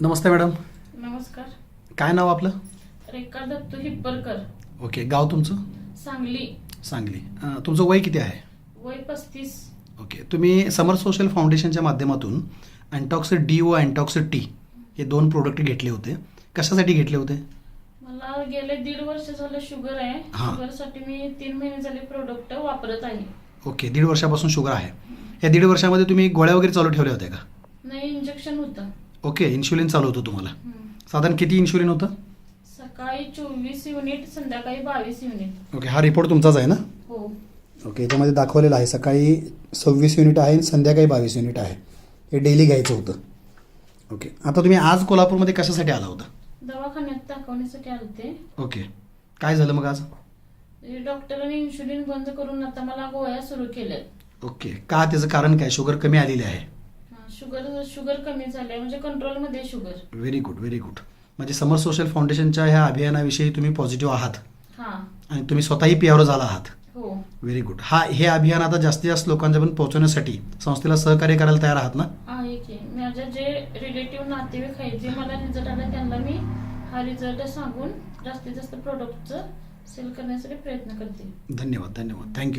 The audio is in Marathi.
नमस्ते मॅडम. नमस्कार. काय नाव आपलं? रेखा दत्तू हिप्परकर ओके गाव तुमचं? सांगली. सांगली. अं, तुमचं वय किती आहे? वय पस्तीस. ओके तुम्ही समर सोशल फाउंडेशनच्या माध्यमातून अँटॉक्सिड डी व अँटॉक्सिड टी हे दोन प्रोडक्ट घेतले होते. कशासाठी घेतले होते? मला गेले दीड वर्ष झालं शुगर आहे. हा. शुगरसाठी मी तीन महिने झाले प्रोडक्ट वापरत आहे. ओके दीड वर्षापासून शुगर आहे. या दीड वर्षामध्ये तुम्ही गोळ्या वगैरे चालू ठेवल्या होत्या का? नाही इंजेक्शन होतं. ओके इन्शुलिन चालू होतं तुम्हाला. साधारण किती इन्शुलिन होतं? सकाळी चोवीस युनिट संध्याकाळी बावीस युनिट ओके हा रिपोर्ट तुमचाच आहे ना? हो. ओके याच्यामध्ये दाखवलेलं आहे सकाळी सव्वीस युनिट आहे आणि संध्याकाळी बावीस युनिट आहे. हे डेली घ्यायचं होतं. ओके आता तुम्ही आज कोल्हापूरमध्ये कशासाठी आला होता? दवाखान्यात दाखवण्यासाठी आलते ओके काय झालं मग आज? डॉक्टरांनी इन्शुलिन बंद करून आता मला गोळ्या सुरू केल्यात. ओके का त्याचं कारण काय? शुगर कमी आलेली आहे. शुगर शुगर कमी झाले म्हणजे कंट्रोलमध्ये sugar. Very good very good म्हणजे समर सोशल फाउंडेशनच्या ह्या अभियानाविषयी तुम्ही पॉझिटिव्ह आहात. हा. आणि तुम्ही स्वतःही पियावर झाला आहात. हो. व्हेरी गुड हा हे अभियान आता जास्तीत जास्त लोकांच्यापर्यंत पोहोचवण्यासाठी संस्थेला सहकार्य करायला तयार आहात ना? आहे. की माझ्या जे रिलेटिव्ह नातेवाईक आहेत जे मला रिझल्ट आला त्यांना मी हा रिझल्ट सांगून जास्तीत जास्त प्रोडक्टचं सेल करण्यासाठी प्रयत्न करते. धन्यवाद धन्यवाद. थँक्यू